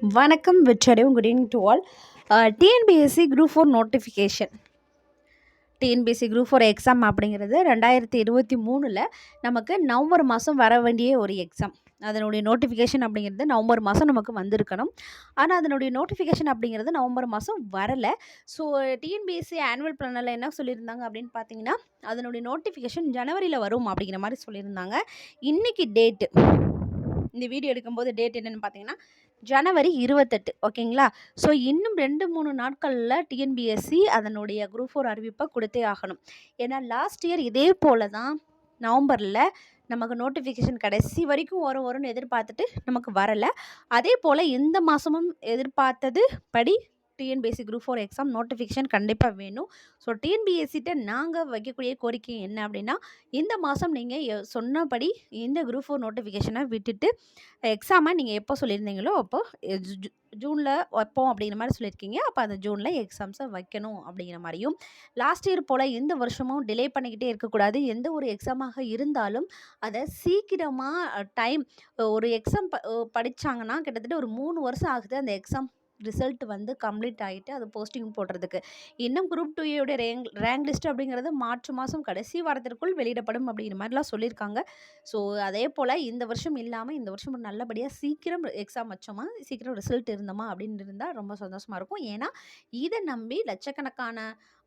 வணக்கம் வெற்றடையும் good evening to all TNPSC group four notification TNPSC group four exam அப்படிங்கிறது ரெண்டாயிரத்தி இருபத்தி மூணில் நமக்கு நவம்பர் மாதம் வர வேண்டிய ஒரு எக்ஸாம் அதனுடைய நோட்டிஃபிகேஷன் அப்படிங்கிறது நவம்பர் மாதம் நமக்கு வந்திருக்கணும். ஆனால் அதனுடைய நோட்டிஃபிகேஷன் அப்படிங்கிறது நவம்பர் மாதம் வரலை. ஸோ டிஎன்பிஎஸ்சி ஆனுவல் பிளானில் என்ன சொல்லியிருந்தாங்க அப்படின்னு பார்த்தீங்கன்னா அதனுடைய நோட்டிஃபிகேஷன் ஜனவரியில் வரும் அப்படிங்கிற மாதிரி சொல்லியிருந்தாங்க. இன்றைக்கி டேட்டு இந்த வீடியோ எடுக்கும்போது டேட் என்னென்னு பார்த்தீங்கன்னா ஜனவரி இருபத்தெட்டு. ஓகேங்களா? ஸோ இன்னும் ரெண்டு மூணு நாட்களில் டிஎன்பிஎஸ்சி அதனுடைய குரூப் ஃபோர் அறிவிப்பை கொடுத்தே ஆகணும். ஏன்னா லாஸ்ட் இயர் இதே போல் தான் நவம்பரில் நமக்கு நோட்டிஃபிகேஷன் கடைசி வரைக்கும் வரும் வரும்னு எதிர்பார்த்துட்டு நமக்கு வரலை. அதே போல் இந்த மாதமும் எதிர்பார்த்தது படி TNPSC group four exam notification கண்டிப்பாக வேணும். ஸோ டிஎன்பிஎஸ்சிட்ட நாங்கள் வைக்கக்கூடிய கோரிக்கை என்ன அப்படின்னா இந்த மாதம் நீங்கள் சொன்னபடி இந்த குரூப் ஃபோர் நோட்டிஃபிகேஷனை விட்டுட்டு எக்ஸாமை நீங்கள் எப்போ சொல்லியிருந்தீங்களோ அப்போ ஜூனில் வைப்போம் அப்படிங்கிற மாதிரி சொல்லியிருக்கீங்க. அப்போ அந்த ஜூனில் எக்ஸாம்ஸை வைக்கணும் அப்படிங்கிற மாதிரியும் லாஸ்ட் இயர் போல் இந்த வருஷமும் டிலே பண்ணிக்கிட்டே இருக்கக்கூடாது. எந்த ஒரு எக்ஸாமாக இருந்தாலும் அதை சீக்கிரமாக டைம் ஒரு எக்ஸாம் ப படித்தாங்கன்னா கிட்டத்தட்ட ஒரு மூணு வருஷம் ஆகுது அந்த எக்ஸாம் ரிசல்ட் வந்து கம்ப்ளீட் ஆகிட்டு அது போஸ்டிங் போடுறதுக்கு. இன்னும் குரூப் டூ ஏயோட ரேங்க் ரேங்க் லிஸ்ட் அப்படிங்கிறது மார்ச் மாதம் கடைசி வாரத்திற்குள் வெளியிடப்படும் அப்படிங்கிற மாதிரிலாம் சொல்லியிருக்காங்க. ஸோ அதே போல் இந்த வருஷம் இல்லாமல் இந்த வருஷம் நல்லபடியாக சீக்கிரம் எக்ஸாம் வச்சோமா சீக்கிரம் ரிசல்ட் இருந்தோமா அப்படின்னு இருந்தால் ரொம்ப சந்தோஷமாக இருக்கும். ஏன்னா இதை நம்பி லட்சக்கணக்கான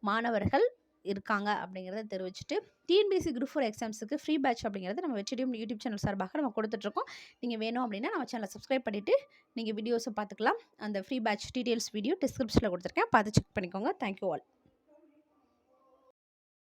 மாணவர்கள் இருக்காங்க அப்படிங்கிறத தெரிவிச்சுட்டு டிஎன்பிசி குரூப் ஃபோர் எக்ஸாம்ஸுக்கு ஃப்ரீ பேட்ச் அப்படிங்கிறது நம்ம வெற்றிடியும் யூடியூப் சேனல் சார்பாக நம்ம கொடுத்துட்ருக்கோம். நீங்கள் வேணும் அப்படின்னா நம்ம சேனலை சப்ஸ்கிரைப் பண்ணிவிட்டு நீங்கள் வீடியோஸை பார்த்துக்கலாம். அந்த ஃப்ரீ பேட்ச் டீட்டெயில்ஸ் வீடியோ டிஸ்கிரிப்ஷனில் கொடுத்துருக்கேன். பார்த்து செக் பண்ணிக்கோங்க. Thank you all